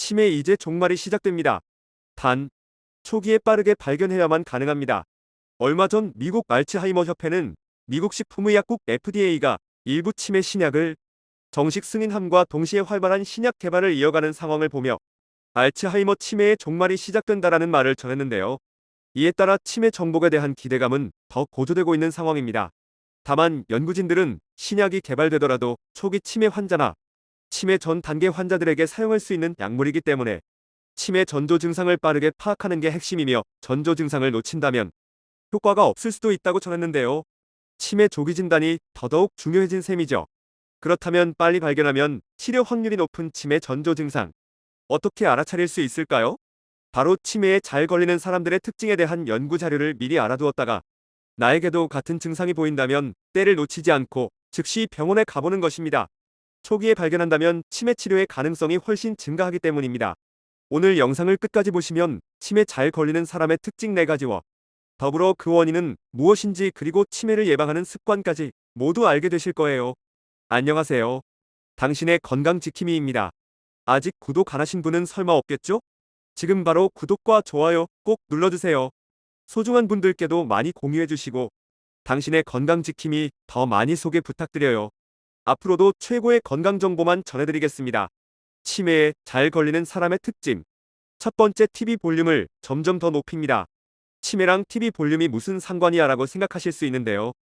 치매 이제 종말이 시작됩니다. 단, 초기에 빠르게 발견해야만 가능합니다. 얼마 전 미국 알츠하이머 협회는 미국 식 품의 약국 FDA가 일부 치매 신약을 정식 승인함과 동시에 활발한 신약 개발을 이어가는 상황을 보며 알츠하이머 치매의 종말이 시작된다라는 말을 전했는데요. 이에 따라 치매 정복에 대한 기대감은 더 고조되고 있는 상황입니다. 다만 연구진들은 신약이 개발되더라도 초기 치매 환자나 치매 전 단계 환자들에게 사용할 수 있는 약물이기 때문에 치매 전조 증상을 빠르게 파악하는 게 핵심이며 전조 증상을 놓친다면 효과가 없을 수도 있다고 전했는데요. 치매 조기 진단이 더더욱 중요해진 셈이죠. 그렇다면 빨리 발견하면 치료 확률이 높은 치매 전조 증상 어떻게 알아차릴 수 있을까요? 바로 치매에 잘 걸리는 사람들의 특징에 대한 연구 자료를 미리 알아두었다가 나에게도 같은 증상이 보인다면 때를 놓치지 않고 즉시 병원에 가보는 것입니다. 초기에 발견한다면 치매 치료의 가능성이 훨씬 증가하기 때문입니다. 오늘 영상을 끝까지 보시면 치매 잘 걸리는 사람의 특징 4가지와 더불어 그 원인은 무엇인지 그리고 치매를 예방하는 습관까지 모두 알게 되실 거예요. 안녕하세요. 당신의 건강 지킴이입니다. 아직 구독 안 하신 분은 설마 없겠죠? 지금 바로 구독과 좋아요 꼭 눌러주세요. 소중한 분들께도 많이 공유해주시고 당신의 건강 지킴이 더 많이 소개 부탁드려요. 앞으로도 최고의 건강 정보만 전해드리겠습니다. 치매에 잘 걸리는 사람의 특징. 첫 번째 TV 볼륨을 점점 더 높입니다. 치매랑 TV 볼륨이 무슨 상관이야 라고 생각하실 수 있는데요.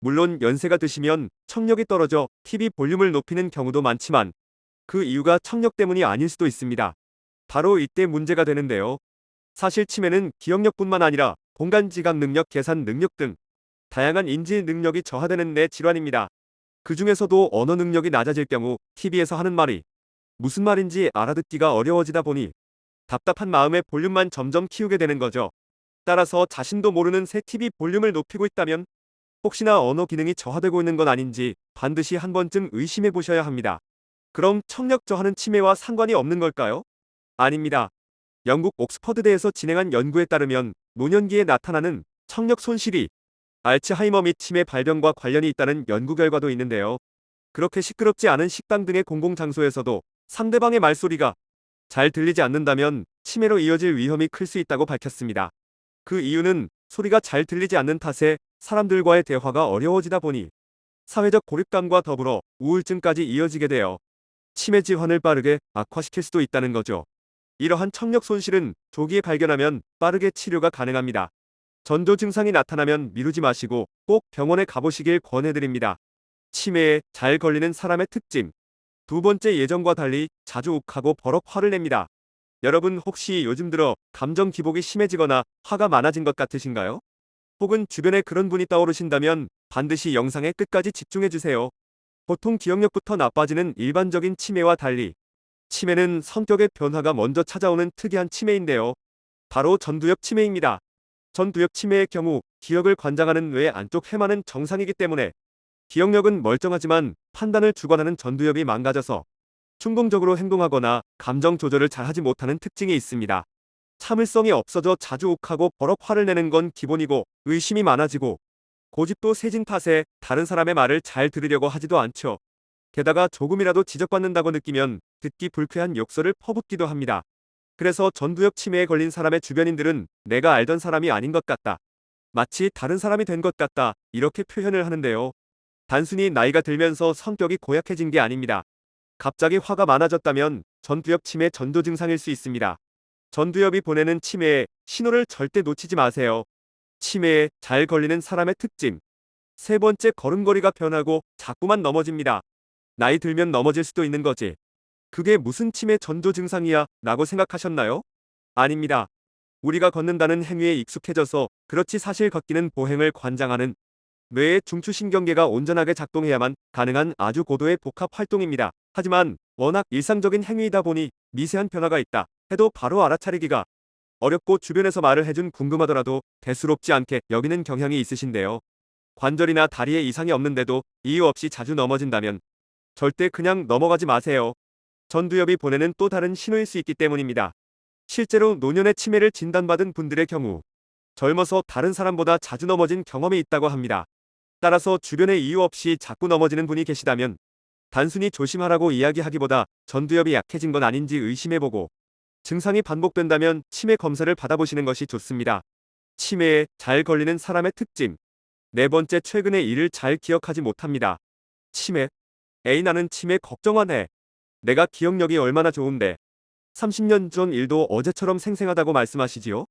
물론 연세가 드시면 청력이 떨어져 TV 볼륨을 높이는 경우도 많지만 그 이유가 청력 때문이 아닐 수도 있습니다. 바로 이때 문제가 되는데요. 사실 치매는 기억력뿐만 아니라 공간 지각 능력, 계산 능력 등 다양한 인지 능력이 저하되는 뇌 질환입니다. 그 중에서도 언어 능력이 낮아질 경우 TV에서 하는 말이 무슨 말인지 알아듣기가 어려워지다 보니 답답한 마음에 볼륨만 점점 키우게 되는 거죠. 따라서 자신도 모르는 새 TV 볼륨을 높이고 있다면 혹시나 언어 기능이 저하되고 있는 건 아닌지 반드시 한 번쯤 의심해 보셔야 합니다. 그럼 청력 저하는 치매와 상관이 없는 걸까요? 아닙니다. 영국 옥스퍼드대에서 진행한 연구에 따르면 노년기에 나타나는 청력 손실이 알츠하이머 및 치매 발병과 관련이 있다는 연구 결과도 있는데요. 그렇게 시끄럽지 않은 식당 등의 공공장소에서도 상대방의 말소리가 잘 들리지 않는다면 치매로 이어질 위험이 클 수 있다고 밝혔습니다. 그 이유는 소리가 잘 들리지 않는 탓에 사람들과의 대화가 어려워지다 보니 사회적 고립감과 더불어 우울증까지 이어지게 되어 치매 질환을 빠르게 악화시킬 수도 있다는 거죠. 이러한 청력 손실은 조기에 발견하면 빠르게 치료가 가능합니다. 전조 증상이 나타나면 미루지 마시고 꼭 병원에 가보시길 권해드립니다. 치매에 잘 걸리는 사람의 특징. 두 번째 예전과 달리 자주 욱하고 버럭 화를 냅니다. 여러분 혹시 요즘 들어 감정 기복이 심해지거나 화가 많아진 것 같으신가요? 혹은 주변에 그런 분이 떠오르신다면 반드시 영상의 끝까지 집중해주세요. 보통 기억력부터 나빠지는 일반적인 치매와 달리 치매는 성격의 변화가 먼저 찾아오는 특이한 치매인데요. 바로 전두엽 치매입니다. 전두엽 치매의 경우 기억을 관장하는 뇌 안쪽 해마는 정상이기 때문에 기억력은 멀쩡하지만 판단을 주관하는 전두엽이 망가져서 충동적으로 행동하거나 감정 조절을 잘하지 못하는 특징이 있습니다. 참을성이 없어져 자주 욱하고 버럭 화를 내는 건 기본이고 의심이 많아지고 고집도 세진 탓에 다른 사람의 말을 잘 들으려고 하지도 않죠. 게다가 조금이라도 지적받는다고 느끼면 듣기 불쾌한 욕설을 퍼붓기도 합니다. 그래서 전두엽 치매에 걸린 사람의 주변인들은 내가 알던 사람이 아닌 것 같다. 마치 다른 사람이 된 것 같다. 이렇게 표현을 하는데요. 단순히 나이가 들면서 성격이 고약해진 게 아닙니다. 갑자기 화가 많아졌다면 전두엽 치매 전조 증상일 수 있습니다. 전두엽이 보내는 치매에 신호를 절대 놓치지 마세요. 치매에 잘 걸리는 사람의 특징. 세 번째 걸음걸이가 변하고 자꾸만 넘어집니다. 나이 들면 넘어질 수도 있는 거지. 그게 무슨 치매 전조 증상이야 라고 생각하셨나요? 아닙니다. 우리가 걷는다는 행위에 익숙해져서 그렇지 사실 걷기는 보행을 관장하는 뇌의 중추신경계가 온전하게 작동해야만 가능한 아주 고도의 복합 활동입니다. 하지만 워낙 일상적인 행위이다 보니 미세한 변화가 있다 해도 바로 알아차리기가 어렵고 주변에서 말을 해준 궁금하더라도 대수롭지 않게 여기는 경향이 있으신데요. 관절이나 다리에 이상이 없는데도 이유 없이 자주 넘어진다면 절대 그냥 넘어가지 마세요. 전두엽이 보내는 또 다른 신호일 수 있기 때문입니다. 실제로 노년의 치매를 진단받은 분들의 경우 젊어서 다른 사람보다 자주 넘어진 경험이 있다고 합니다. 따라서 주변에 이유 없이 자꾸 넘어지는 분이 계시다면 단순히 조심하라고 이야기하기보다 전두엽이 약해진 건 아닌지 의심해보고 증상이 반복된다면 치매 검사를 받아보시는 것이 좋습니다. 치매에 잘 걸리는 사람의 특징. 네 번째, 최근의 일을 잘 기억하지 못합니다. 치매. 에이, 나는 치매 걱정 안 해. 내가 기억력이 얼마나 좋은데. 30년 전 일도 어제처럼 생생하다고 말씀하시지요?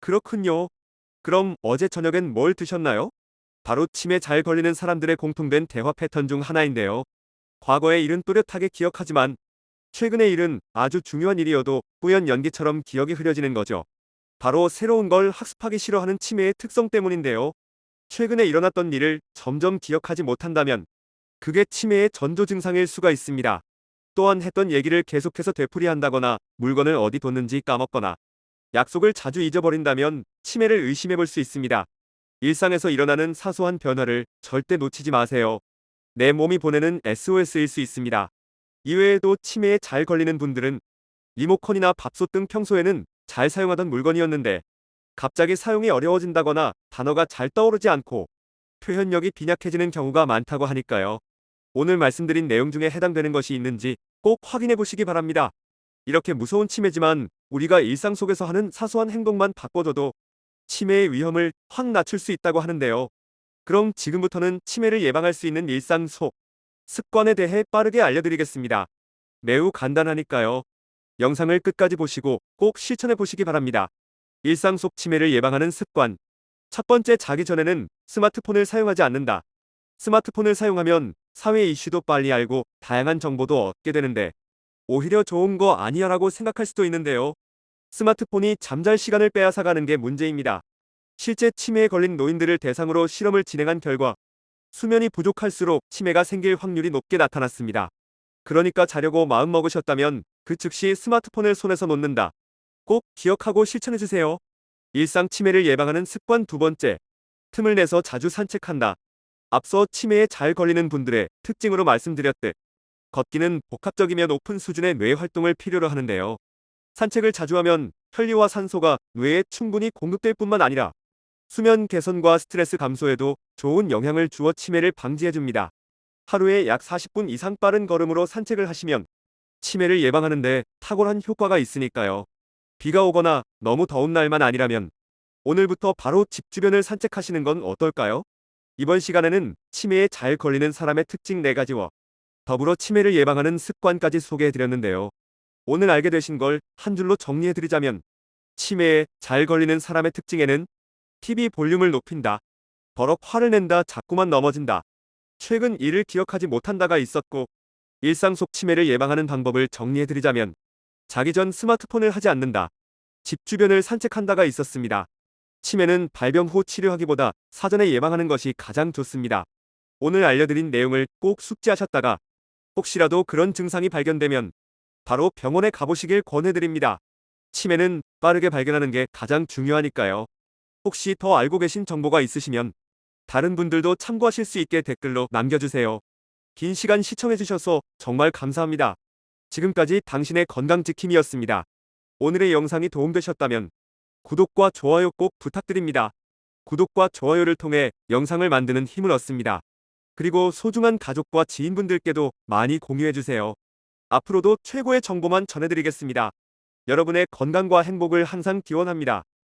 그렇군요. 그럼 어제 저녁엔 뭘 드셨나요? 바로 치매 잘 걸리는 사람들의 공통된 대화 패턴 중 하나인데요. 과거의 일은 또렷하게 기억하지만 최근의 일은 아주 중요한 일이어도 뿌연 연기처럼 기억이 흐려지는 거죠. 바로 새로운 걸 학습하기 싫어하는 치매의 특성 때문인데요. 최근에 일어났던 일을 점점 기억하지 못한다면 그게 치매의 전조 증상일 수가 있습니다. 또한 했던 얘기를 계속해서 되풀이한다거나 물건을 어디 뒀는지 까먹거나 약속을 자주 잊어버린다면 치매를 의심해 볼 수 있습니다. 일상에서 일어나는 사소한 변화를 절대 놓치지 마세요. 내 몸이 보내는 SOS일 수 있습니다. 이외에도 치매에 잘 걸리는 분들은 리모컨이나 밥솥 등 평소에는 잘 사용하던 물건이었는데 갑자기 사용이 어려워진다거나 단어가 잘 떠오르지 않고 표현력이 빈약해지는 경우가 많다고 하니까요. 오늘 말씀드린 내용 중에 해당되는 것이 있는지 꼭 확인해 보시기 바랍니다. 이렇게 무서운 치매지만 우리가 일상 속에서 하는 사소한 행동만 바꿔줘도 치매의 위험을 확 낮출 수 있다고 하는데요. 그럼 지금부터는 치매를 예방할 수 있는 일상 속 습관에 대해 빠르게 알려드리겠습니다. 매우 간단하니까요. 영상을 끝까지 보시고 꼭 실천해 보시기 바랍니다. 일상 속 치매를 예방하는 습관. 첫 번째 자기 전에는 스마트폰을 사용하지 않는다. 스마트폰을 사용하면 사회 이슈도 빨리 알고 다양한 정보도 얻게 되는데 오히려 좋은 거 아니야 라고 생각할 수도 있는데요. 스마트폰이 잠잘 시간을 빼앗아가는 게 문제입니다. 실제 치매에 걸린 노인들을 대상으로 실험을 진행한 결과 수면이 부족할수록 치매가 생길 확률이 높게 나타났습니다. 그러니까 자려고 마음먹으셨다면 그 즉시 스마트폰을 손에서 놓는다. 꼭 기억하고 실천해주세요. 일상 치매를 예방하는 습관 두 번째. 틈을 내서 자주 산책한다. 앞서 치매에 잘 걸리는 분들의 특징으로 말씀드렸듯 걷기는 복합적이며 높은 수준의 뇌 활동을 필요로 하는데요. 산책을 자주 하면 혈류와 산소가 뇌에 충분히 공급될 뿐만 아니라 수면 개선과 스트레스 감소에도 좋은 영향을 주어 치매를 방지해줍니다. 하루에 약 40분 이상 빠른 걸음으로 산책을 하시면 치매를 예방하는데 탁월한 효과가 있으니까요. 비가 오거나 너무 더운 날만 아니라면 오늘부터 바로 집 주변을 산책하시는 건 어떨까요? 이번 시간에는 치매에 잘 걸리는 사람의 특징 4가지와 더불어 치매를 예방하는 습관까지 소개해드렸는데요. 오늘 알게 되신 걸 한 줄로 정리해드리자면 치매에 잘 걸리는 사람의 특징에는 TV 볼륨을 높인다. 버럭 화를 낸다 자꾸만 넘어진다. 최근 일을 기억하지 못한다가 있었고 일상 속 치매를 예방하는 방법을 정리해드리자면 자기 전 스마트폰을 하지 않는다. 집 주변을 산책한다가 있었습니다. 치매는 발병 후 치료하기보다 사전에 예방하는 것이 가장 좋습니다. 오늘 알려드린 내용을 꼭 숙지하셨다가 혹시라도 그런 증상이 발견되면 바로 병원에 가보시길 권해드립니다. 치매는 빠르게 발견하는 게 가장 중요하니까요. 혹시 더 알고 계신 정보가 있으시면 다른 분들도 참고하실 수 있게 댓글로 남겨주세요. 긴 시간 시청해주셔서 정말 감사합니다. 지금까지 당신의 건강지킴이었습니다. 오늘의 영상이 도움되셨다면 구독과 좋아요 꼭 부탁드립니다. 구독과 좋아요를 통해 영상을 만드는 힘을 얻습니다. 그리고 소중한 가족과 지인분들께도 많이 공유해주세요. 앞으로도 최고의 정보만 전해드리겠습니다. 여러분의 건강과 행복을 항상 기원합니다.